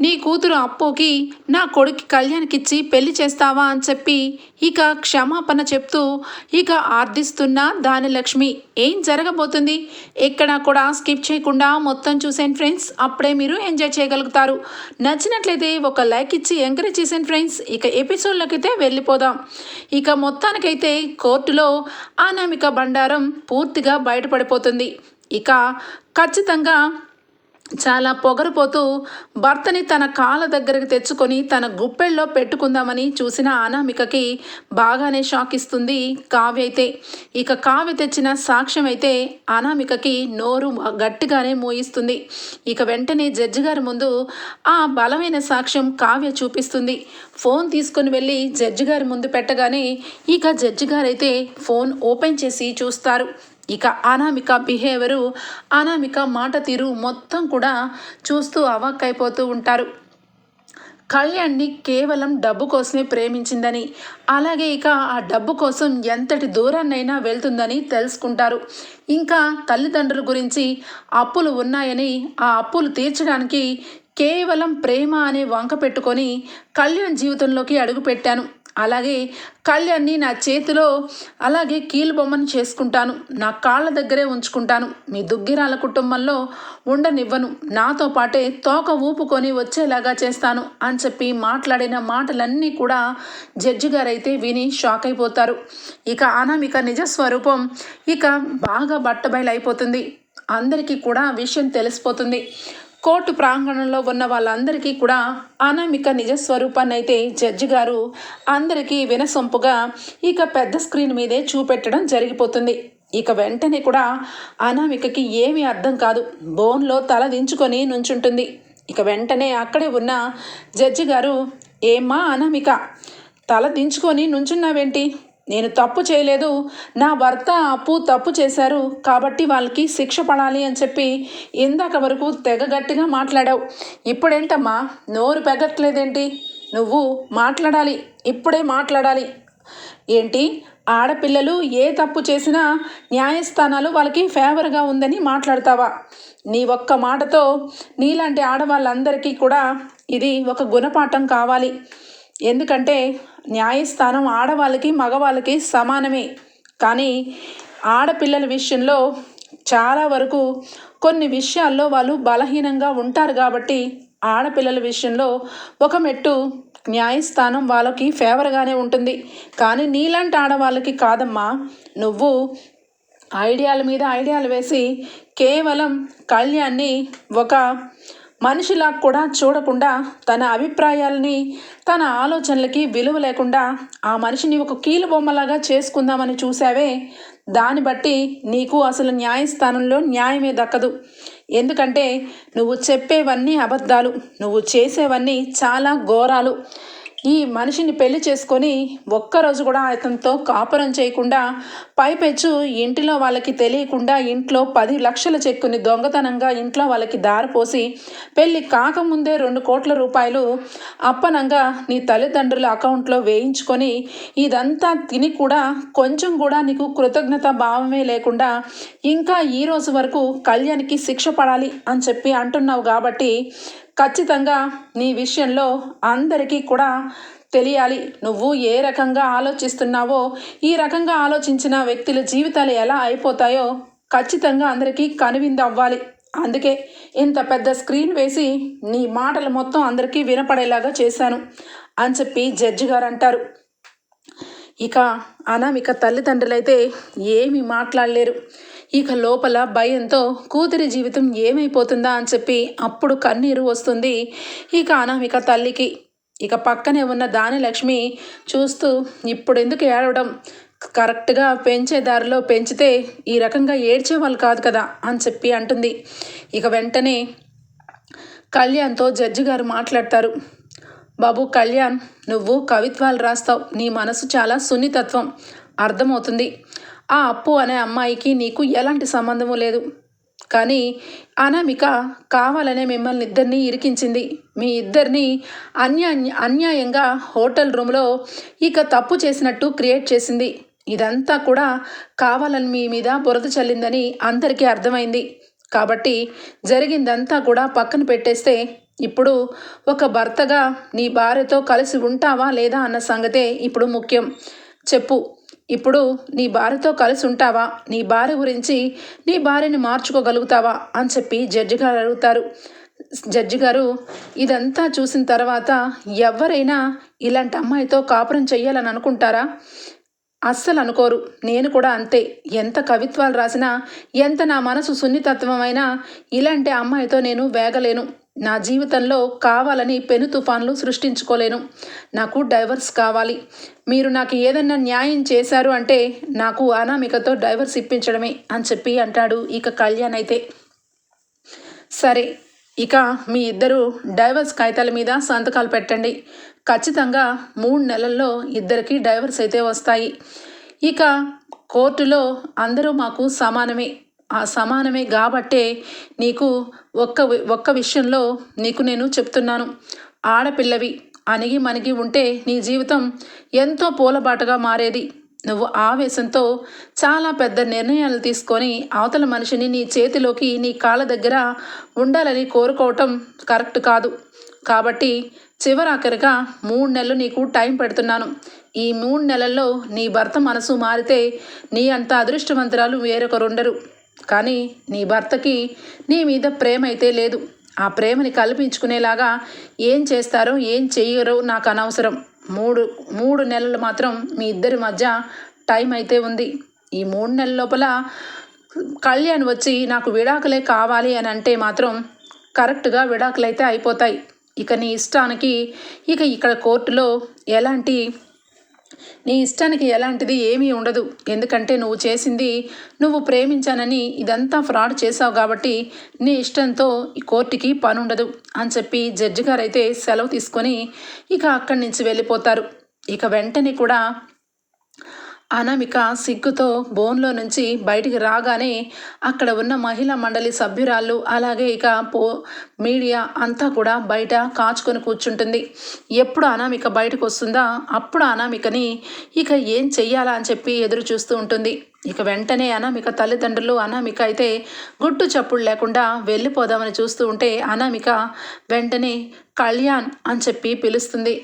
నీ కూతురు అప్పుకి నా కొడుకు కళ్యాణ్కిచ్చి పెళ్ళి చేస్తావా అని చెప్పి ఇక క్షమాపణ చెప్తూ ఇక ఆర్దిస్తున్న దానిలక్ష్మి ఏం జరగబోతుంది? ఎక్కడా కూడా స్కిప్ చేయకుండా మొత్తం చూసాను ఫ్రెండ్స్. అప్పుడే మీరు ఎంజాయ్ చేయగలుగుతారు. నచ్చినట్లయితే ఒక లైక్ ఇచ్చి ఎంకరేజ్ చేసాను ఫ్రెండ్స్. ఇక ఎపిసోడ్లోకి అయితే వెళ్ళిపోదాం. ఇక మొత్తానికైతే కోర్టులో అనామిక బండారం పూర్తిగా బయటపడిపోతుంది. ఇక ఖచ్చితంగా చాలా పొగరుపోతూ భర్తని తన కాళ్ళ దగ్గరకు తెచ్చుకొని తన గుప్పెల్లో పెట్టుకుందామని చూసిన అనామికకి బాగానే షాక్ ఇస్తుంది కావ్య అయితే. ఇక కావ్య తెచ్చిన సాక్ష్యం అయితే అనామికకి నోరు గట్టిగానే మోయిస్తుంది. ఇక వెంటనే జడ్జి గారి ముందు ఆ బలమైన సాక్ష్యం కావ్య చూపిస్తుంది. ఫోన్ తీసుకొని వెళ్ళి జడ్జి గారి ముందు పెట్టగానే ఇక జడ్జి గారైతే ఫోన్ ఓపెన్ చేసి చూస్తారు. ఇక అనామిక బిహేవియరు అనామిక మాట తీరు మొత్తం కూడా చూస్తూ అవాక్కైపోతూ ఉంటారు. కళ్యాణ్ని కేవలం డబ్బు కోసమే ప్రేమించిందని అలాగే ఇక ఆ డబ్బు కోసం ఎంతటి దూరాన్నైనా వెళ్తుందని తెలుసుకుంటారు. ఇంకా తల్లిదండ్రుల గురించి అప్పులు ఉన్నాయని ఆ అప్పులు తీర్చడానికి కేవలం ప్రేమ అనే వంక పెట్టుకొని కళ్యాణ్ జీవితంలోకి అడుగుపెట్టాను. అలాగే కళ్యాణ్ని నా చేతిలో అలాగే కీలు బొమ్మను చేసుకుంటాను. నా కాళ్ళ దగ్గరే ఉంచుకుంటాను. మీ దుగ్గిరాల కుటుంబంలో ఉండనివ్వను. నాతో పాటే తోక ఊపుకొని వచ్చేలాగా చేస్తాను అని చెప్పి మాట్లాడిన మాటలన్నీ కూడా జడ్జి గారైతే విని షాక్ అయిపోతారు. ఇక అనామిక నిజస్వరూపం ఇక బాగా బట్టబయలైపోతుంది. అందరికీ కూడా విషయం తెలిసిపోతుంది. కోర్టు ప్రాంగణంలో ఉన్న వాళ్ళందరికీ కూడా అనామిక నిజస్వరూపాన్ని అయితే జడ్జి గారు అందరికీ వినసొంపుగా ఇక పెద్ద స్క్రీన్ మీదే చూపెట్టడం జరిగిపోతుంది. ఇక వెంటనే కూడా అనామికకి ఏమీ అర్థం కాదు. బోన్లో తల దించుకొని నుంచుంటుంది. ఇక వెంటనే అక్కడే ఉన్న జడ్జి గారు ఏమ్మా అనామిక తల దించుకొని నుంచున్నావేంటి? నేను తప్పు చేయలేదు. నా భర్త అప్పు తప్పు చేశారు. కాబట్టి వాళ్ళకి శిక్ష పడాలి అని చెప్పి ఇందాక వరకు తెగ గట్టిగా మాట్లాడావు. ఇప్పుడేంటమ్మా? నోరు పెగట్లేదేంటి? నువ్వు మాట్లాడాలి. ఇప్పుడే మాట్లాడాలి. ఏంటి? ఆడపిల్లలు ఏ తప్పు చేసినా న్యాయస్థానాలు వాళ్ళకి ఫేవర్గా ఉందని మాట్లాడతావా? నీ ఒక్క మాటతో నీలాంటి ఆడవాళ్ళందరికీ కూడా ఇది ఒక గుణపాఠం కావాలి. ఎందుకంటే న్యాయస్థానం ఆడవాళ్ళకి మగవాళ్ళకి సమానమే. కానీ ఆడపిల్లల విషయంలో చాలా వరకు కొన్ని విషయాల్లో వాళ్ళు బలహీనంగా ఉంటారు కాబట్టి ఆడపిల్లల విషయంలో ఒక మెట్టు న్యాయస్థానం వాళ్ళకి ఫేవర్గానే ఉంటుంది. కానీ నీలాంటి ఆడవాళ్ళకి కాదమ్మా. నువ్వు ఐడియాల మీద ఐడియాలు వేసి కేవలం కళ్యాణ్ని ఒక మనిషిలా కూడా చూడకుండా తన అభిప్రాయాలని తన ఆలోచనలకి విలువ లేకుండా ఆ మనిషిని ఒక కీలు బొమ్మలాగా చేసుకుందామని చూసావే దాన్ని బట్టి నీకు అసలు న్యాయస్థానంలో న్యాయమే దక్కదు. ఎందుకంటే నువ్వు చెప్పేవన్నీ అబద్ధాలు నువ్వు చేసేవన్నీ చాలా ఘోరాలు. ఈ మనిషిని పెళ్ళి చేసుకొని ఒక్కరోజు కూడా అతనితో కాపురం చేయకుండా పైపెచ్చు ఇంటిలో వాళ్ళకి తెలియకుండా ఇంట్లో పది లక్షల చెక్కుని దొంగతనంగా ఇంట్లో వాళ్ళకి దారిపోసి పెళ్ళి కాకముందే రెండు కోట్ల రూపాయలు అప్పనంగా నీ తల్లిదండ్రుల అకౌంట్లో వేయించుకొని ఇదంతా తిని కూడా కొంచెం కూడా నీకు కృతజ్ఞత భావమే లేకుండా ఇంకా ఈ రోజు వరకు కళ్యాణ్కి శిక్ష పడాలి అని చెప్పి అంటున్నావు కాబట్టి ఖచ్చితంగా నీ విషయంలో అందరికీ కూడా తెలియాలి. నువ్వు ఏ రకంగా ఆలోచిస్తున్నావో ఈ రకంగా ఆలోచించిన వ్యక్తుల జీవితాలు ఎలా అయిపోతాయో ఖచ్చితంగా అందరికీ కనువిందు అవ్వాలి అందుకే ఇంత పెద్ద స్క్రీన్ వేసి నీ మాటలు మొత్తం అందరికీ వినపడేలాగా చేశాను అని చెప్పి జడ్జి గారు అంటారు. ఇక అనామిక తల్లిదండ్రులైతే ఏమీ మాట్లాడలేరు. ఇక లోపల భయంతో కూతురి జీవితం ఏమైపోతుందా అని చెప్పి అప్పుడు కన్నీరు వస్తుంది. ఇక అనామిక తల్లికి ఇక పక్కనే ఉన్న దానిలక్ష్మి చూస్తూ ఇప్పుడు ఎందుకు ఏడవడం? కరెక్ట్గా పెంచే దారిలో పెంచితే ఈ రకంగా ఏడ్చేవాళ్ళు కాదు కదా? అని చెప్పి అంటుంది. ఇక వెంటనే కళ్యాణ్తో జడ్జి గారు మాట్లాడతారు. బాబు కళ్యాణ్ నువ్వు కవిత్వాలు రాస్తావు. నీ మనసు చాలా సున్నితత్వం. అర్థమవుతుంది. ఆ అప్పు అనే అమ్మాయికి నీకు ఎలాంటి సంబంధము లేదు. కానీ అనామిక కావాలనే మిమ్మల్ని ఇద్దరిని ఇరికించింది. మీ ఇద్దరిని అన్యా అన్యాయంగా హోటల్ రూమ్లో ఇక తప్పు చేసినట్టు క్రియేట్ చేసింది. ఇదంతా కూడా కావాలని మీ మీద బురద చల్లిందని అందరికీ అర్థమైంది. కాబట్టి జరిగిందంతా కూడా పక్కన పెట్టేస్తే ఇప్పుడు ఒక భర్తగా నీ భార్యతో కలిసి ఉంటావా లేదా అన్న సంగతే ఇప్పుడు ముఖ్యం. చెప్పు. ఇప్పుడు నీ భార్యతో కలిసి ఉంటావా? నీ భార్య గురించి నీ భార్యని మార్చుకోగలుగుతావా? అని చెప్పి జడ్జి గారు అడుగుతారు. జడ్జి గారు ఇదంతా చూసిన తర్వాత ఎవరైనా ఇలాంటి అమ్మాయితో కాపురం చెయ్యాలని అనుకుంటారా? అస్సలు అనుకోరు. నేను కూడా అంతే. ఎంత కవిత్వాలు రాసినా ఎంత నా మనసు సున్నితత్వమైనా ఇలాంటి అమ్మాయితో నేను వేగలేను. నా జీవితంలో కావాలని పెను తుఫాన్లు సృష్టించుకోలేను. నాకు డైవర్స్ కావాలి. మీరు నాకు ఏదన్నా న్యాయం చేశారు అంటే నాకు అనామికతో డైవర్స్ ఇప్పించడమే అని చెప్పి అంటాడు ఇక కళ్యాణ్ అయితే. సరే ఇక మీ ఇద్దరు డైవర్స్ కాగితాల మీద సంతకాలు పెట్టండి. ఖచ్చితంగా మూడు నెలల్లో ఇద్దరికి డైవర్స్ అయితే వస్తాయి. ఇక కోర్టులో అందరూ మాకు సమానమే. సమానమే కాబట్టే నీకు ఒక్క ఒక్క విషయంలో నీకు నేను చెప్తున్నాను. ఆడపిల్లవి అణిగి మణిగి ఉంటే నీ జీవితం ఎంతో పూలబాటగా మారేది. నువ్వు ఆవేశంతో చాలా పెద్ద నిర్ణయాలు తీసుకొని అవతల మనిషిని నీ చేతిలోకి నీ కాళ్ళ దగ్గర ఉండాలని కోరుకోవటం కరెక్ట్ కాదు. కాబట్టి చివరాఖరిగా మూడు నెలలు నీకు టైం పెడుతున్నాను. ఈ మూడు నెలల్లో నీ భర్త మనసు మారితే నీ అంత అదృష్టవంతురాలు వేరొకరుండరు. కానీ నీ భర్తకి నీ మీద ప్రేమ అయితే లేదు. ఆ ప్రేమని కల్పించుకునేలాగా ఏం చేస్తారో ఏం చెయ్యరో నాకు అనవసరం. మూడు మూడు నెలలు మాత్రం మీ ఇద్దరి మధ్య టైం అయితే ఉంది. ఈ మూడు నెలల లోపల కళ్యాణ్ వచ్చి నాకు విడాకులే కావాలి అని అంటే మాత్రం కరెక్ట్గా విడాకులైతే అయిపోతాయి. ఇక నీ ఇష్టానికి ఇక ఇక్కడ కోర్టులో ఎలాంటి నీ ఇష్టానికి ఎలాంటిది ఏమీ ఉండదు. ఎందుకంటే నువ్వు చేసింది నువ్వు ప్రేమించానని ఇదంతా ఫ్రాడ్ చేసావు కాబట్టి నీ ఇష్టంతో ఈ కోర్టుకి పని ఉండదు అని చెప్పి జడ్జి గారు అయితే సెలవు తీసుకొని ఇక అక్కడి నుంచి వెళ్ళిపోతారు. ఇక వెంటనే కూడా అనామిక సిగ్గుతో బోన్లో నుంచి బయటికి రాగానే అక్కడ ఉన్న మహిళా మండలి సభ్యురాళ్ళు అలాగే ఇక పో మీడియా అంతా కూడా బయట కాచుకొని కూర్చుంటుంది. ఎప్పుడు అనామిక బయటకు వస్తుందా? అప్పుడు అనామికని ఇక ఏం చెయ్యాలా అని చెప్పి ఎదురు చూస్తూ ఉంటుంది. ఇక వెంటనే అనామిక తల్లిదండ్రులు అనామిక అయితే గుట్టు చప్పుడు లేకుండా వెళ్ళిపోదామని చూస్తూ ఉంటే అనామిక వెంటనే కళ్యాణ్ అని చెప్పి పిలుస్తుంది.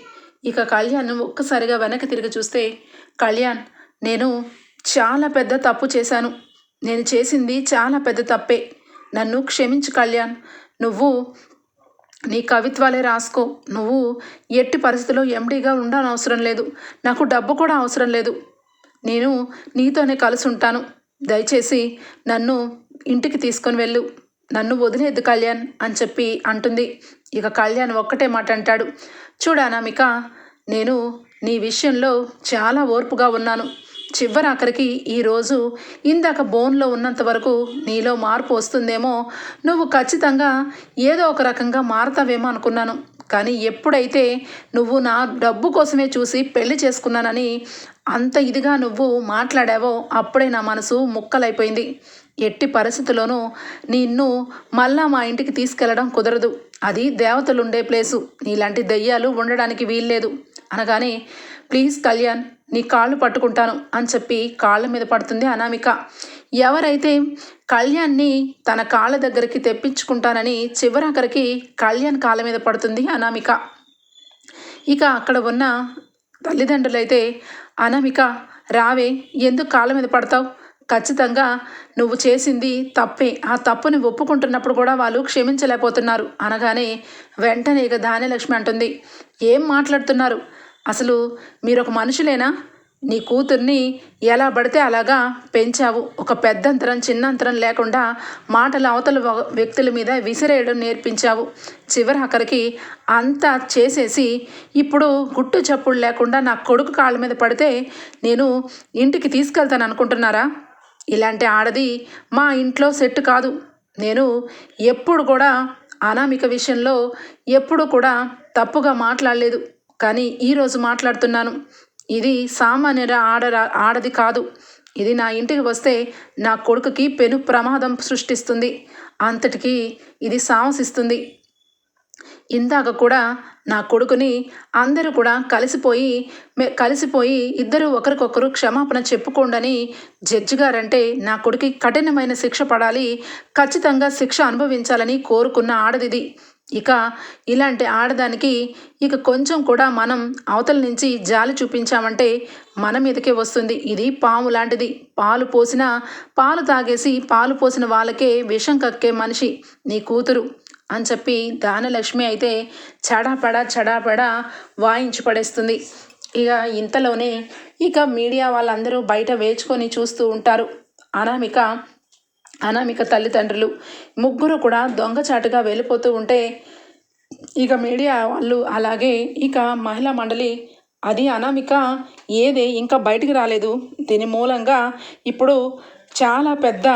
ఇక కళ్యాణ్ ఒక్కసారిగా వెనక్కి తిరిగి చూస్తే కళ్యాణ్ నేను చాలా పెద్ద తప్పు చేశాను. నేను చేసింది చాలా పెద్ద తప్పే. నన్ను క్షమించు కళ్యాణ్. నువ్వు నీ కవిత్వాలే రాసుకో. నువ్వు ఎట్టి పరిస్థితిలో ఎండీగా ఉండనవసరం లేదు. నాకు డబ్బు కూడా అవసరం లేదు. నేను నీతోనే కలిసి ఉంటాను. దయచేసి నన్ను ఇంటికి తీసుకొని వెళ్ళు. నన్ను వదిలేదు కళ్యాణ్ అని చెప్పి అంటుంది. ఇక కళ్యాణ్ ఒక్కటే మాట అంటాడు. చూడానామిక నేను నీ విషయంలో చాలా ఓర్పుగా ఉన్నాను. చివరాఖరికి ఈరోజు ఇందాక బోన్లో ఉన్నంత వరకు నీలో మార్పు వస్తుందేమో నువ్వు ఖచ్చితంగా ఏదో ఒక రకంగా మారతావేమో అనుకున్నాను. కానీ ఎప్పుడైతే నువ్వు నా డబ్బు కోసమే చూసి పెళ్ళి చేసుకున్నానని అంత ఇదిగా నువ్వు మాట్లాడావో అప్పుడే నా మనసు ముక్కలైపోయింది. ఎట్టి పరిస్థితుల్లోనూ నిన్ను మళ్ళా మా ఇంటికి తీసుకెళ్ళడం కుదరదు. అది దేవతలుండే ప్లేసు. నీలాంటి దెయ్యాలు ఉండడానికి వీల్లేదు. అనగానే ప్లీజ్ కళ్యాణ్ నీ కాళ్ళు పట్టుకుంటాను అని చెప్పి కాళ్ళ మీద పడుతుంది అనామిక. ఎవరైతే కళ్యాణ్ని తన కాళ్ళ దగ్గరికి తెప్పించుకుంటానని చివరాఖరికి కళ్యాణ్ కాళ్ళ మీద పడుతుంది అనామిక. ఇక అక్కడ ఉన్న తల్లిదండ్రులైతే అనామిక రావే ఎందుకు కాళ్ళ మీద పడతావు? ఖచ్చితంగా నువ్వు చేసింది తప్పే. ఆ తప్పుని ఒప్పుకుంటున్నప్పుడు కూడా వాళ్ళు క్షమించలేకపోతున్నారు. అనగానే వెంటనే ఇక ధాన్యలక్ష్మి అంటుంది ఏం మాట్లాడుతున్నారు? అసలు మీరు ఒక మనుషులేనా? నీ కూతుర్ని ఎలా పడితే అలాగా పెంచావు. ఒక పెద్ద అంతరం చిన్నంతరం లేకుండా మాటలు అవతల వ్యక్తుల మీద విసిరేయడం నేర్పించావు. చివరి అక్కడికి అంతా చేసేసి ఇప్పుడు గుట్టు చప్పుడు లేకుండా నా కొడుకు కాళ్ళ మీద పడితే నేను ఇంటికి తీసుకెళ్తాను అనుకుంటున్నారా? ఇలాంటి ఆడది మా ఇంట్లో సెట్ కాదు. నేను ఎప్పుడు కూడా అనామిక విషయంలో ఎప్పుడు కూడా తప్పుగా మాట్లాడలేదు. కానీ ఈరోజు మాట్లాడుతున్నాను. ఇది సామాన్యుల ఆడ ఆడది కాదు. ఇది నా ఇంటికి వస్తే నా కొడుకుకి పెను ప్రమాదం సృష్టిస్తుంది. అంతటికి ఇది సాహసిస్తుంది. ఇందాక కూడా నా కొడుకుని అందరూ కూడా కలిసిపోయి కలిసిపోయి ఇద్దరు ఒకరికొకరు క్షమాపణ చెప్పుకోండని జడ్జి గారంటే నా కొడుకి కఠినమైన శిక్ష పడాలి ఖచ్చితంగా శిక్ష అనుభవించాలని కోరుకున్న ఆడదిది. ఇక ఇలాంటి ఆడదానికి ఇక కొంచెం కూడా మనం అవతల నుంచి జాలి చూపించామంటే మన మీదకే వస్తుంది. ఇది పాము లాంటిది. పాలు పోసిన పాలు తాగేసి పాలు పోసిన వాళ్ళకే విషం కక్కే మనిషి నీ కూతురు అని చెప్పి దానలక్ష్మి అయితే చడాపడా చడాపడా వాయించి పడేస్తుంది. ఇక ఇంతలోనే ఇక మీడియా వాళ్ళందరూ బయట వేచుకొని చూస్తూ ఉంటారు. అనామిక అనామిక తల్లిదండ్రులు ముగ్గురు కూడా దొంగచాటుగా వెళ్ళిపోతూ ఉంటే ఇక మీడియా వాళ్ళు అలాగే ఇక మహిళా మండలి అది అనామిక ఏది ఇంకా బయటికి రాలేదు. దీని మూలంగా ఇప్పుడు చాలా పెద్ద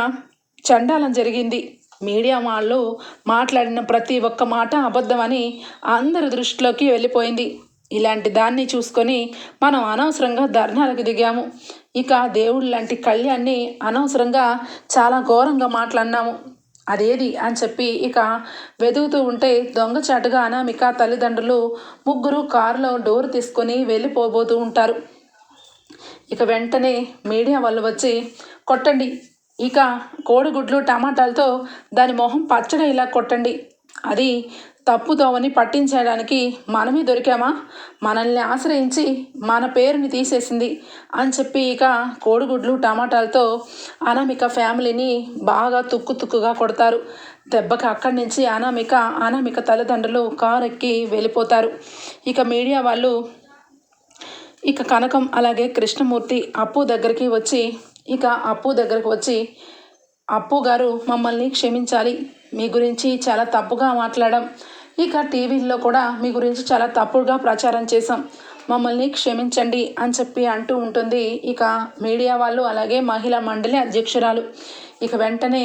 చండాలం జరిగింది. మీడియా వాళ్ళు మాట్లాడిన ప్రతి ఒక్క మాట అబద్ధమని అందరి దృష్టిలోకి వెళ్ళిపోయింది. ఇలాంటి దాన్ని చూసుకొని మనం అనవసరంగా ధర్నాలకు దిగాము. ఇక దేవుడు లాంటి కళ్యాణ్ణి అనవసరంగా చాలా ఘోరంగా మాట్లాడినాము. అదేది అని చెప్పి ఇక వెదుగుతూ ఉంటే దొంగచాటుగా అనామిక తల్లిదండ్రులు ముగ్గురు కారులో డోర్ తీసుకొని వెళ్ళిపోబోతూ ఉంటారు. ఇక వెంటనే మీడియా వాళ్ళు వచ్చి కొట్టండి. ఇక కోడిగుడ్లు టమాటాలతో దాని మొహం పచ్చడి ఇలా కొట్టండి. అది తప్పుదోవని పట్టించడానికి మనమే దొరికామా? మనల్ని ఆశ్రయించి మన పేరుని తీసేసింది అని చెప్పి ఇక కోడిగుడ్లు టమాటాలతో అనామిక ఫ్యామిలీని బాగా తుక్కు తుక్కుగా కొడతారు. దెబ్బకి అక్కడి నుంచి అనామిక అనామిక తల్లిదండ్రులు కారు ఎక్కి వెళ్ళిపోతారు. ఇక మీడియా వాళ్ళు ఇక కనకం అలాగే కృష్ణమూర్తి అప్పు దగ్గరికి వచ్చి ఇక అప్పు దగ్గరకు వచ్చి అప్పు గారు మమ్మల్ని క్షమించాలి. మీ గురించి చాలా తప్పుగా మాట్లాడడం ఇక టీవీల్లో కూడా మీ గురించి చాలా తప్పుగా ప్రచారం చేశాం. మమ్మల్ని క్షమించండి అని చెప్పి అంటూ ఉంటుంది ఇక మీడియా వాళ్ళు అలాగే మహిళా మండలి అధ్యక్షురాలు. ఇక వెంటనే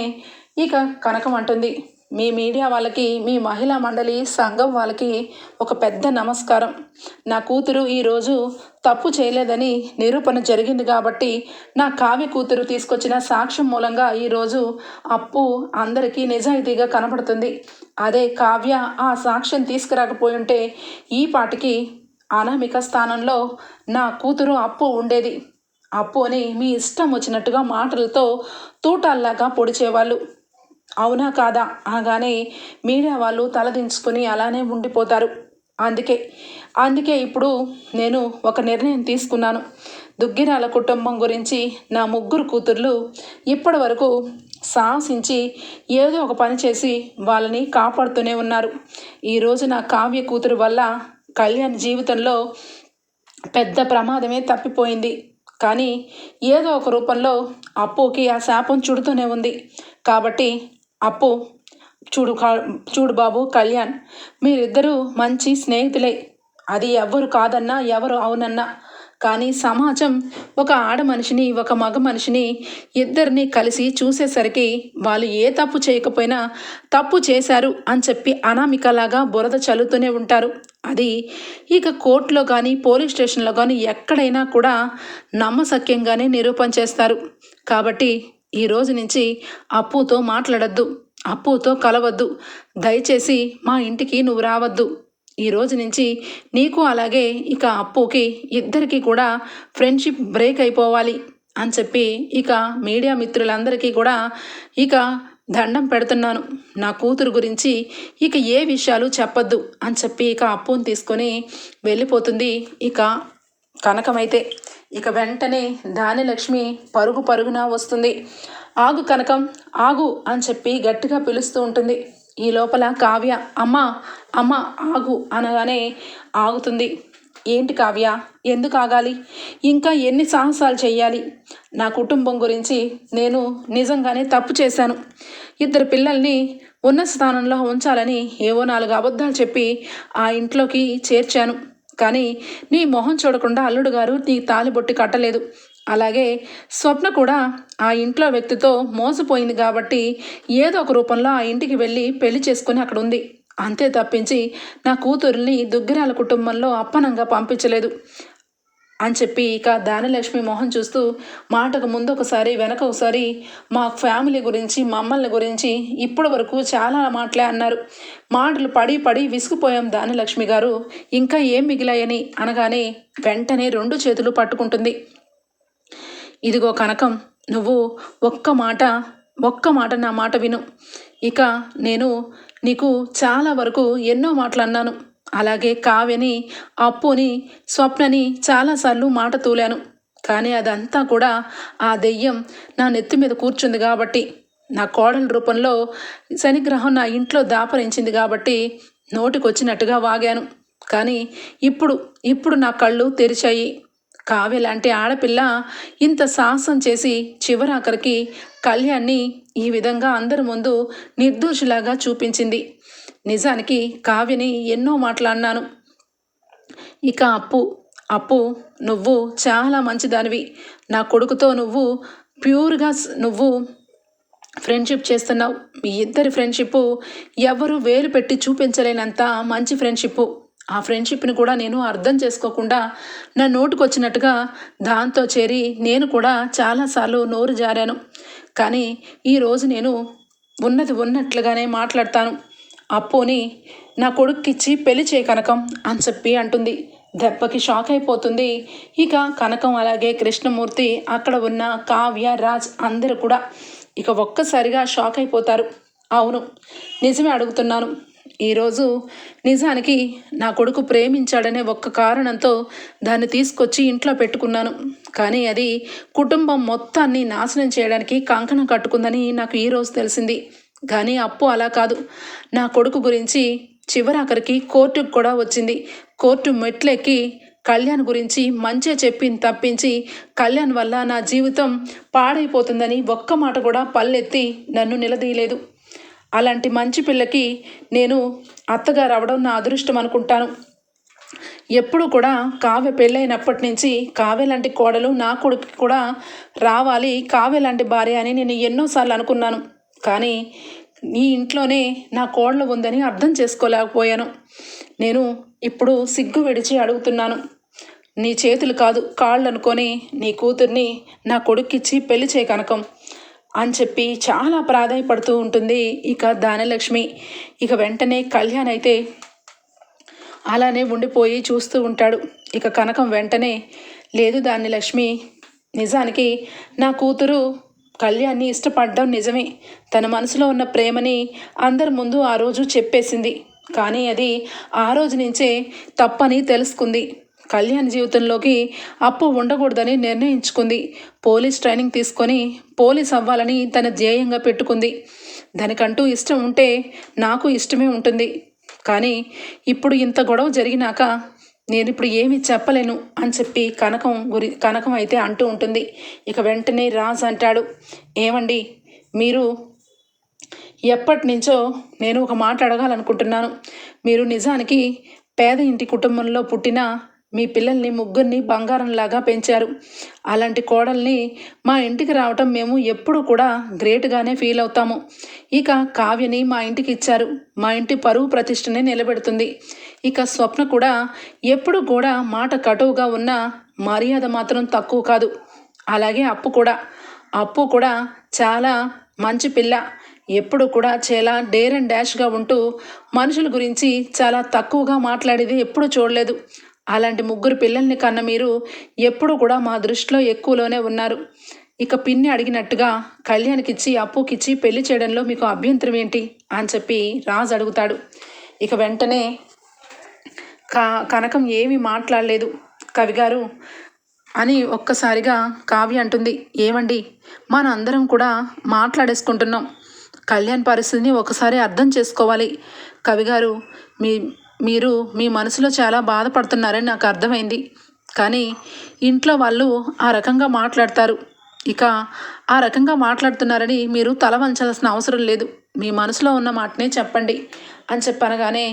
ఇక కనకం అంటుంది. మీ మీడియా వాళ్ళకి మీ మహిళా మండలి సంఘం వాళ్ళకి ఒక పెద్ద నమస్కారం. నా కూతురు ఈరోజు తప్పు చేయలేదని నిరూపణ జరిగింది కాబట్టి నా కావ్య కూతురు తీసుకొచ్చిన సాక్ష్యం మూలంగా ఈరోజు అప్పు అందరికీ నిజాయితీగా కనబడుతుంది. అదే కావ్య ఆ సాక్ష్యం తీసుకురాకపోయి ఉంటే ఈ పాటికి అనామిక స్థానంలో నా కూతురు అప్పు ఉండేది. అప్పు అని మీ ఇష్టం వచ్చినట్టుగా మాటలతో తూటాల్లాగా పొడిచేవాళ్ళు. అవునా కాదా అనగానే మీడియా వాళ్ళు తలదించుకొని అలానే ఉండిపోతారు. అందుకే అందుకే ఇప్పుడు నేను ఒక నిర్ణయం తీసుకున్నాను. దుగ్గిరాల కుటుంబం గురించి నా ముగ్గురు కూతుర్లు ఇప్పటి వరకు సాహసించి ఏదో ఒక పని చేసి వాళ్ళని కాపాడుతూనే ఉన్నారు. ఈరోజు నా కావ్య కూతురు వల్ల కళ్యాణ్ జీవితంలో పెద్ద ప్రమాదమే తప్పిపోయింది. కానీ ఏదో ఒక రూపంలో అప్పుకి ఆ శాపం చుడుతూనే ఉంది. కాబట్టి అప్పు. చూడు చూడు బాబు కళ్యాణ్ మీరిద్దరూ మంచి స్నేహితులే. అది ఎవరు కాదన్నా ఎవరు అవునన్నా. కానీ సమాజం ఒక ఆడ మనిషిని ఒక మగ మనిషిని ఇద్దరిని కలిసి చూసేసరికి వాళ్ళు ఏ తప్పు చేయకపోయినా తప్పు చేశారు అని చెప్పి అనామికలాగా బురద చల్లుతూనే ఉంటారు. అది ఇక కోర్టులో కానీ పోలీస్ స్టేషన్లో కానీ ఎక్కడైనా కూడా నమ్మసక్యంగానే నిరూపణ చేస్తారు. కాబట్టి ఈ రోజు నుంచి అప్పుతో మాట్లాడద్దు అప్పుతో కలవద్దు. దయచేసి మా ఇంటికి నువ్వు రావద్దు. ఈ రోజు నుంచి నీకు అలాగే ఇక అప్పుకి ఇద్దరికి కూడా ఫ్రెండ్షిప్ బ్రేక్ అయిపోవాలి అని చెప్పి ఇక మీడియా మిత్రులందరికీ కూడా ఇక దండం పెడుతున్నాను. నా కూతురు గురించి ఇక ఏ విషయాలు చెప్పొద్దు అని చెప్పి ఇక అప్పును తీసుకొని వెళ్ళిపోతుంది ఇక కనకమైతే. ఇక వెంటనే దానిలక్ష్మి పరుగు పరుగున వస్తుంది. ఆగు కనకం ఆగు అని చెప్పి గట్టిగా పిలుస్తూ ఉంటుంది. ఈ లోపల కావ్య అమ్మ అమ్మ ఆగు అనగానే ఆగుతుంది. ఏంటి కావ్య ఎందుకు ఆగాలి? ఇంకా ఎన్ని సాహసాలు చేయాలి నా కుటుంబం గురించి నేను నిజంగానే తప్పు చేశాను. ఇద్దరు పిల్లల్ని ఉన్న స్థానంలో ఉంచాలని ఏవో నాలుగు అబద్ధాలు చెప్పి ఆ ఇంట్లోకి చేర్చాను. కానీ నీ మొహం చూడకుండా అల్లుడు గారు నీ తాలిబొట్టి కట్టలేదు. అలాగే స్వప్న కూడా ఆ ఇంట్లో వ్యక్తితో మోసపోయింది కాబట్టి ఏదో ఒక రూపంలో ఆ ఇంటికి వెళ్ళి పెళ్ళి చేసుకుని అక్కడ ఉంది. అంతే తప్పించి నా కూతుర్ని దుగ్గిరాల కుటుంబంలో అప్పనంగా పంపించలేదు. అని చెప్పి ఇక దానలక్ష్మి మొహం చూస్తూ మాటకు ముందు ఒకసారి వెనక ఒకసారి మా ఫ్యామిలీ గురించి మమ్మల్ని గురించి ఇప్పటి వరకు చాలా మాటలే అన్నారు. మాటలు పడి పడి విసిగిపోయాం దానలక్ష్మి గారు. ఇంకా ఏం మిగిలాయని అనగానే వెంటనే రెండు చేతులు పట్టుకుంటుంది. ఇదిగో కనకం నువ్వు ఒక్క మాట ఒక్క మాట నా మాట విను. ఇక నేను నీకు చాలా వరకు ఎన్నో మాటలు అన్నాను. అలాగే కావ్యని అప్పుని స్వప్నని చాలాసార్లు మాట తూలాను. కానీ అదంతా కూడా ఆ దెయ్యం నా నెత్తి మీద కూర్చుంది కాబట్టి నా కోడల రూపంలో శనిగ్రహం నా ఇంట్లో దాపరించింది కాబట్టి నోటికొచ్చినట్టుగా వాగాను. కానీ ఇప్పుడు ఇప్పుడు నా కళ్ళు తెరిచాయి. కావ్య లాంటి ఆడపిల్ల ఇంత సాహసం చేసి చివరాఖరికి కళ్యాణ్ని ఈ విధంగా అందరి ముందు నిర్దోషిలాగా చూపించింది. నిజానికి కావ్యని ఎన్నో మాట్లాడినాను. ఇక అప్పు అప్పు నువ్వు చాలా మంచిదానివి. నా కొడుకుతో నువ్వు ప్యూర్గా నువ్వు ఫ్రెండ్షిప్ చేస్తున్నావు. మీ ఇద్దరి ఫ్రెండ్షిప్ ఎవరు వేలు పెట్టి చూపించలేనంత మంచి ఫ్రెండ్షిప్ ఆ ఫ్రెండ్షిప్ని కూడా నేను అర్థం చేసుకోకుండా నా నోటుకొచ్చినట్టుగా దాంతో చేరి నేను కూడా చాలాసార్లు నోరు జారాను. కానీ ఈరోజు నేను ఉన్నది ఉన్నట్లుగానే మాట్లాడతాను. అప్పుని నా కొడుక్కిచ్చి పెళ్ళి చేయ కనకం అని చెప్పి అంటుంది. దెబ్బకి షాక్ అయిపోతుంది. ఇక కనకం అలాగే కృష్ణమూర్తి అక్కడ ఉన్న కావ్య రాజ్ అందరూ కూడా ఇక ఒక్కసారిగా షాక్ అయిపోతారు. అవును నిజమే అడుగుతున్నాను. ఈరోజు నిజానికి నా కొడుకు ప్రేమించాడనే ఒక్క కారణంతో దాన్ని తీసుకొచ్చి ఇంట్లో పెట్టుకున్నాను. కానీ అది కుటుంబం మొత్తాన్ని నాశనం చేయడానికి కంకణం కట్టుకుందని నాకు ఈరోజు తెలిసింది. కానీ అప్పు అలా కాదు. నా కొడుకు గురించి చివరాఖరికి కోర్టుకు కూడా వచ్చింది. కోర్టు మెట్లెక్కి కళ్యాణ్ గురించి మంచిగా చెప్పింది తప్పించి కళ్యాణ్ వల్ల నా జీవితం పాడైపోతుందని ఒక్క మాట కూడా పల్లెత్తి నన్ను నిలదీయలేదు. అలాంటి మంచి పిల్లకి నేను అత్తగారు అవడం నా అదృష్టం అనుకుంటాను. ఎప్పుడు కూడా కావ్య పెళ్ళైనప్పటి నుంచి కావ్య లాంటి కోడలు నా కొడుకు కూడా రావాలి. కావ్య లాంటి భార్య అని నేను ఎన్నోసార్లు అనుకున్నాను. కానీ నీ ఇంట్లోనే నా కోడలు ఉందని అర్థం చేసుకోలేకపోయాను. నేను ఇప్పుడు సిగ్గు విడిచి అడుగుతున్నాను. నీ చేతులు కాదు కాళ్ళు అనుకొని నీ కూతుర్ని నా కొడుక్కిచ్చి పెళ్ళి చేయ కనకం అని చెప్పి చాలా ప్రాధాయపడుతూ ఉంటుంది ఇక దానలక్ష్మి ఇక వెంటనే కళ్యాణ్ అయితే అలానే ఉండిపోయి చూస్తూ ఉంటాడు. ఇక కనకం వెంటనే లేదు దాన్ని లక్ష్మి నిజానికి నా కూతురు కళ్యాణ్ని ఇష్టపడడం నిజమే. తన మనసులో ఉన్న ప్రేమని అందరి ముందు ఆ రోజు చెప్పేసింది. కానీ అది ఆ రోజు నుంచే తప్పని తెలుసుకుంది. కళ్యాణ్ జీవితంలోకి అప్పు ఉండకూడదని నిర్ణయించుకుంది. పోలీస్ ట్రైనింగ్ తీసుకొని పోలీస్ అవ్వాలని తన ధ్యేయంగా పెట్టుకుంది. దానికంటూ ఇష్టం ఉంటే నాకు ఇష్టమే ఉంటుంది. కానీ ఇప్పుడు ఇంత గొడవ జరిగినాక నేను ఇప్పుడు ఏమీ చెప్పలేను అని చెప్పి కనకం గురి కనకం అయితే అంటూ ఉంటుంది. ఇక వెంటనే రాజ్ అంటాడు ఏమండి మీరు ఎప్పటి నుంచో నేను ఒక మాట అడగాలనుకుంటున్నాను. మీరు నిజానికి పేద ఇంటి కుటుంబంలో పుట్టిన మీ పిల్లల్ని ముగ్గురిని బంగారంలాగా పెంచారు. అలాంటి కోడల్ని మా ఇంటికి రావటం మేము ఎప్పుడు కూడా గ్రేట్గానే ఫీల్ అవుతాము. ఇక కావ్యని మా ఇంటికి ఇచ్చారు. మా ఇంటి పరువు ప్రతిష్టనే నిలబెడుతుంది. ఇక స్వప్న కూడా ఎప్పుడు కూడా మాట కటువుగా ఉన్న మర్యాద మాత్రం తక్కువ కాదు. అలాగే అప్పు కూడా. అప్పు కూడా చాలా మంచి పిల్ల. ఎప్పుడు కూడా చాలా డేర్ అండ్ డాష్గా ఉంటూ మనుషుల గురించి చాలా తక్కువగా మాట్లాడేది ఎప్పుడూ చూడలేదు. అలాంటి ముగ్గురు పిల్లల్ని కన్న మీరు ఎప్పుడు కూడా మా దృష్టిలో ఎక్కువలోనే ఉన్నారు. ఇక పిన్ని అడిగినట్టుగా కళ్యాణ్కిచ్చి అప్పుకిచ్చి పెళ్ళి చేయడంలో మీకు అభ్యంతరం ఏంటి? అని చెప్పి రాజు అడుగుతాడు. ఇక వెంటనే కనకం ఏమీ మాట్లాడలేదు. కవిగారు అని ఒక్కసారిగా కావ్య అంటుంది. ఏమండి? మన అందరం కూడా మాట్లాడేసుకుంటున్నాం. కళ్యాణ్ పరిస్థితిని ఒకసారి అర్థం చేసుకోవాలి. కవిగారు మీ మీరు మీ మనసులో చాలా బాధపడుతున్నారని నాకు అర్థమైంది. కానీ ఇంట్లో వాళ్ళు ఆ రకంగా మాట్లాడతారు. ఇక ఆ రకంగా మాట్లాడుతున్నారని మీరు తల వంచాల్సిన అవసరం లేదు. మీ మనసులో ఉన్న మాటనే చెప్పండి అని చెప్పనగానే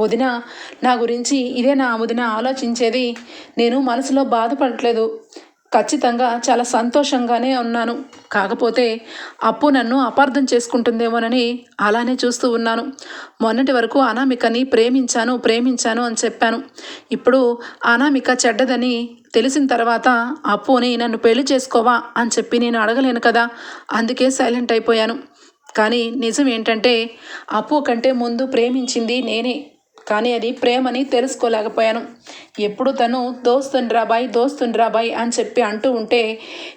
వదిన నా గురించి ఇదే నా వదిన ఆలోచించేది. నేను మనసులో బాధపడట్లేదు. ఖచ్చితంగా చాలా సంతోషంగానే ఉన్నాను. కాకపోతే అప్పు నన్ను అపార్థం చేసుకుంటుందేమోనని అలానే చూస్తూ ఉన్నాను. మొన్నటి వరకు అనామికని ప్రేమించాను ప్రేమించాను అని చెప్పాను. ఇప్పుడు అనామిక చెడ్డదని తెలిసిన తర్వాత అప్పుని నన్ను పెళ్ళి చేసుకోవా అని చెప్పి నేను అడగలేను కదా. అందుకే సైలెంట్ అయిపోయాను. కానీ నిజం ఏంటంటే అప్పు కంటే ముందు ప్రేమించింది నేనే. కానీ అది ప్రేమని తెలుసుకోలేకపోయాను. ఎప్పుడు తను దోస్తుండ్రా బాయ్ దోస్తుండ్రా బాయ్ అని చెప్పి అంటూ ఉంటే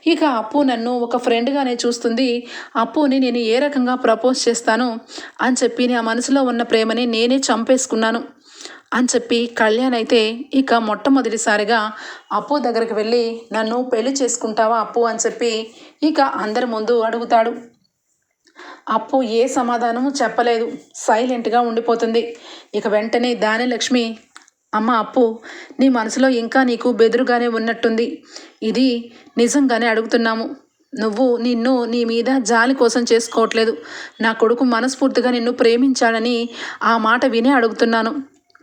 ఇక అప్పు నన్ను ఒక ఫ్రెండ్గానే చూస్తుంది. అప్పుని నేను ఏ రకంగా ప్రపోజ్ చేస్తాను అని చెప్పి నా మనసులో ఉన్న ప్రేమని నేనే చంపేసుకున్నాను అని చెప్పి కళ్యాణ్ అయితే ఇక మొట్టమొదటిసారిగా అప్పు దగ్గరికి వెళ్ళి నన్ను పెళ్ళి చేసుకుంటావా అప్పు? అని చెప్పి ఇక అందరి ముందు అడుగుతాడు. అప్పు ఏ సమాధానము చెప్పలేదు. సైలెంట్గా ఉండిపోతుంది. ఇక వెంటనే దానిలక్ష్మి అమ్మ అప్పు నీ మనసులో ఇంకా నీకు బెదురుగానే ఉన్నట్టుంది. ఇది నిజంగానే అడుగుతున్నాము. నువ్వు నిన్ను నీ మీద జాలి కోసం చేసుకోవట్లేదు. నా కొడుకు మనస్ఫూర్తిగా నిన్ను ప్రేమించాడని ఆ మాట వినే అడుగుతున్నాను.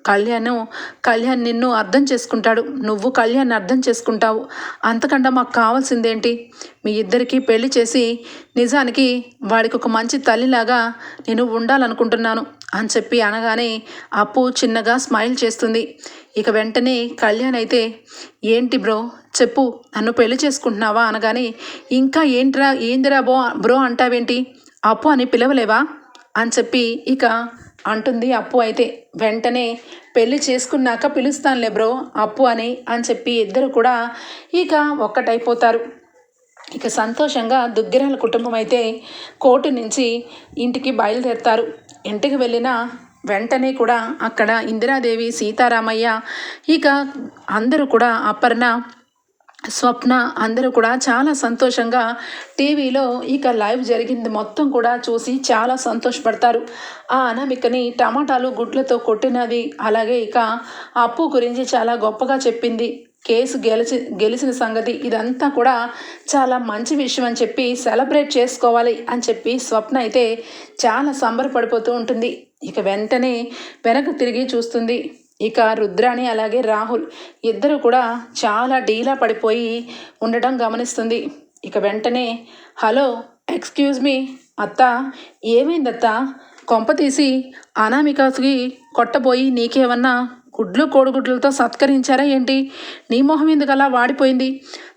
కళ్యాణ్ కళ్యాణ్ నిన్ను అర్థం చేసుకుంటాడు. నువ్వు కళ్యాణ్ అర్థం చేసుకుంటావు. అంతకంటే మాకు కావాల్సిందేంటి? మీ ఇద్దరికీ పెళ్ళి చేసి నిజానికి వాడికి ఒక మంచి తల్లిలాగా నేను ఉండాలనుకుంటున్నాను అని చెప్పి అనగానే అప్పు చిన్నగా స్మైల్ చేస్తుంది. ఇక వెంటనే కళ్యాణ్ అయితే ఏంటి బ్రో? చెప్పు. నన్ను పెళ్ళి చేసుకుంటున్నావా? అనగానే ఇంకా ఏంట్రా? ఏందిరా బో? బ్రో అంటావేంటి? అప్పు అని పిలవలేవా? అని చెప్పి ఇక అంటుంది అప్పు అయితే. వెంటనే పెళ్ళి చేసుకున్నాక పిలుస్తానులే బ్రో అప్పు అని అని చెప్పి ఇద్దరు కూడా ఇక ఒక్కటైపోతారు. ఇక సంతోషంగా దుగ్గిరాల కుటుంబం అయితే కోర్టు నుంచి ఇంటికి బయలుదేరుతారు. ఇంటికి వెళ్ళిన వెంటనే కూడా అక్కడ ఇందిరాదేవి సీతారామయ్య ఇక అందరూ కూడా అపర్ణ స్వప్న అందరూ కూడా చాలా సంతోషంగా టీవీలో ఇక లైవ్ జరిగింది. మొత్తం కూడా చూసి చాలా సంతోషపడతారు. ఆ అనామికని టమాటాలు గుడ్లతో కొట్టినది. అలాగే ఇక అప్పు గురించి చాలా గొప్పగా చెప్పింది. కేసు గెలిచి గెలిచిన సంగతి ఇదంతా కూడా చాలా మంచి విషయం అని చెప్పి సెలబ్రేట్ చేసుకోవాలి అని చెప్పి స్వప్న అయితే చాలా సంబరపడిపోతూ ఉంటుంది. ఇక వెంటనే వెనక్కి తిరిగి చూస్తుంది. ఇక రుద్రాణి అలాగే రాహుల్ ఇద్దరు కూడా చాలా డీలా పడిపోయి ఉండటం గమనిస్తుంది. ఇక వెంటనే హలో ఎక్స్క్యూజ్ మీ అత్త ఏమైందత్త? కొంప తీసి అనామికకి కొట్టబోయి నీకేమన్నా గుడ్లు కోడిగుడ్లతో సత్కరించారా ఏంటి? నీ మొహం ఎందుకు అలా వాడిపోయింది?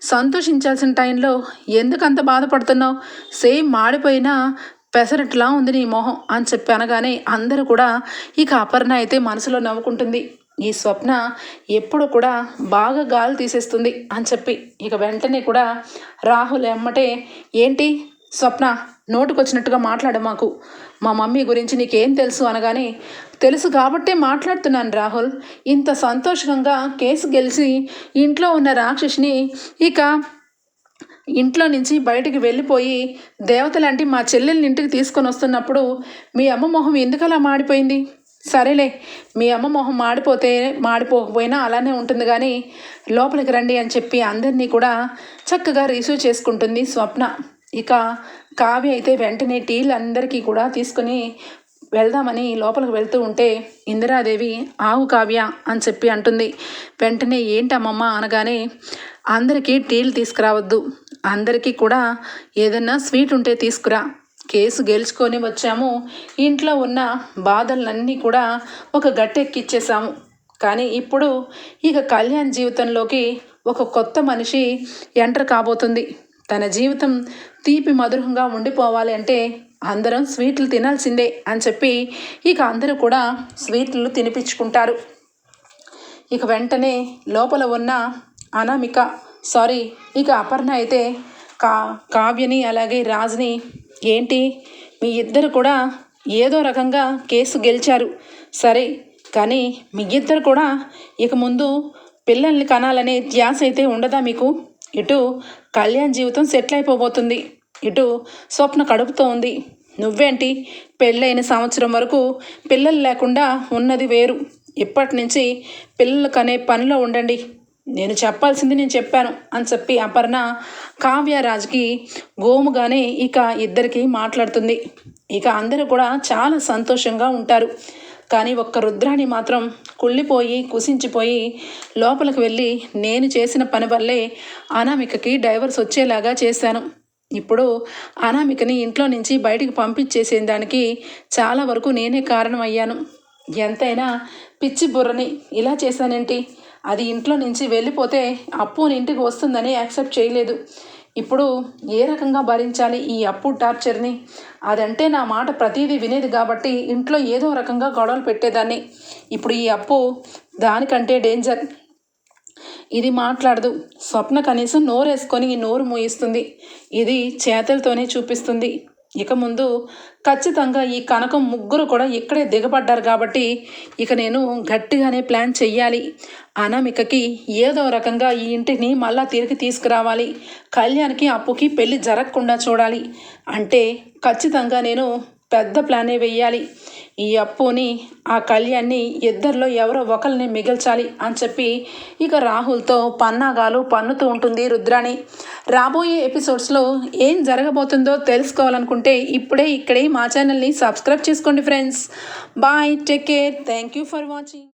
సంతోషించాల్సిన టైంలో ఎందుకంత బాధపడుతున్నావు? సేమ్ మాడిపోయిన పెసరట్లా ఉంది నీ మొహం అని చెప్పి అనగానే అందరూ కూడా ఇక అపర్ణ అయితే మనసులో నవ్వుకుంటుంది. ఈ స్వప్న ఎప్పుడు కూడా బాగా గాలి తీసేస్తుంది అని చెప్పి ఇక వెంటనే కూడా రాహుల్ ఎమ్మటే ఏంటి స్వప్న నోటుకొచ్చినట్టుగా మాట్లాడ మాకు. మా మమ్మీ గురించి నీకేం తెలుసు? అనగానే తెలుసు కాబట్టే మాట్లాడుతున్నాను రాహుల్. ఇంత సంతోషంగా కేసు గెలిచి ఇంట్లో ఉన్న రాక్షసిని ఇక ఇంట్లో నుంచి బయటికి వెళ్ళిపోయి దేవతలాంటి మా చెల్లెల్ని ఇంటికి తీసుకొని వస్తున్నప్పుడు మీ అమ్మ మొహం ఎందుకలా మాడిపోయింది? సరేలే మీ అమ్మ మొహం మాడిపోతే మాడిపోకపోయినా అలానే ఉంటుంది కానీ లోపలికి రండి అని చెప్పి అందరినీ కూడా చక్కగా రిసీవ్ చేసుకుంటుంది స్వప్న. ఇక కావ్య అయితే వెంటనే టీలు అందరికీ కూడా తీసుకొని వెళ్దామని లోపలికి వెళ్తూ ఉంటే ఇందిరాదేవి ఆవు కావ్య అని చెప్పి అంటుంది. వెంటనే ఏంటమ్మమ్మ అనగానే అందరికీ టీలు తీసుకురావద్దు. అందరికీ కూడా ఏదన్నా స్వీట్ ఉంటే తీసుకురా. కేసు గెలుచుకొని వచ్చాము. ఇంట్లో ఉన్న బాధలన్నీ కూడా ఒక గట్టెక్కిచ్చేసాము. కానీ ఇప్పుడు ఇక కళ్యాణ్ జీవితంలోకి ఒక కొత్త మనిషి ఎంటర్ కాబోతుంది. తన జీవితం తీపి మధురంగా ఉండిపోవాలి అంటే అందరం స్వీట్లు తినాల్సిందే అని చెప్పి ఇక అందరూ కూడా స్వీట్లు తినిపించుకుంటారు. ఇక వెంటనే లోపల ఉన్న అనామిక సారీ ఇక అపర్ణ అయితే కా కావ్యని అలాగే రాజుని ఏంటి? మీ ఇద్దరు కూడా ఏదో రకంగా కేసు గెలిచారు. సరే కానీ మీ ఇద్దరు కూడా ఇక ముందు పిల్లల్ని కనాలనే ధ్యాస అయితే ఉండదా మీకు? ఇటు కళ్యాణ్ జీవితం సెటిల్ అయిపోబోతుంది. ఇటు స్వప్న కడుపుతో ఉంది నువ్వేంటి? పెళ్ళైన సంవత్సరం వరకు పిల్లలు లేకుండా ఉన్నది వేరు. ఇప్పటి నుంచి పిల్లలు కనే పనిలో ఉండండి. నేను చెప్పాల్సింది నేను చెప్పాను అని చెప్పి అపర్ణ కావ్యరాజ్కి గోముగానే ఇక ఇద్దరికి మాట్లాడుతుంది. ఇక అందరూ కూడా చాలా సంతోషంగా ఉంటారు. కానీ ఒక్క రుద్రాణి మాత్రం కుళ్ళిపోయి కుసించిపోయి లోపలికి వెళ్ళి నేను చేసిన పని వల్లే అనామికకి డైవర్స్ వచ్చేలాగా చేశాను. ఇప్పుడు అనామికని ఇంట్లో నుంచి బయటికి పంపించేసే దానికి చాలా వరకు నేనే కారణమయ్యాను. ఎంతైనా పిచ్చి బుర్రని ఇలా చేశానేంటి? అది ఇంట్లో నుంచి వెళ్ళిపోతే అప్పు ఇంటికి వస్తుందని యాక్సెప్ట్ చేయలేదు. ఇప్పుడు ఏ రకంగా భరించాలి ఈ అప్పు టార్చర్ని? అదంటే నా మాట ప్రతిదీ వినేది కాబట్టి ఇంట్లో ఏదో రకంగా గొడవలు పెట్టేదాన్ని. ఇప్పుడు ఈ అప్పు దానికంటే డేంజర్. ఇది మాట్లాడదు. స్వప్న కనీసం నోరేసుకొని నోరు మూయిస్తుంది. ఇది చేతలతోనే చూపిస్తుంది. ఇక ముందు ఖచ్చితంగా ఈ కనకం ముగ్గురు కూడా ఇక్కడే దిగబడ్డారు కాబట్టి ఇక నేను గట్టిగానే ప్లాన్ చెయ్యాలి. అనామికకి ఏదో రకంగా ఈ ఇంటిని మళ్ళా తిరిగి తీసుకురావాలి. కళ్యాణ్కి అప్పుకి పెళ్ళి జరగకుండా చూడాలి. అంటే ఖచ్చితంగా నేను పెద్ద ప్లానే వెయ్యాలి. ఈ అప్పుని ఆ కళ్యాణ్ని ఇద్దరిలో ఎవరో ఒకరిని మిగల్చాలి అని చెప్పి ఇక రాహుల్తో పన్నాగాలు పన్నుతూ ఉంటుంది రుద్రాణి. రాబోయే ఎపిసోడ్స్లో ఏం జరగబోతుందో తెలుసుకోవాలనుకుంటే ఇప్పుడే ఇక్కడే మా ఛానల్ని సబ్స్క్రైబ్ చేసుకోండి friends. Bye take care. Thank you for watching.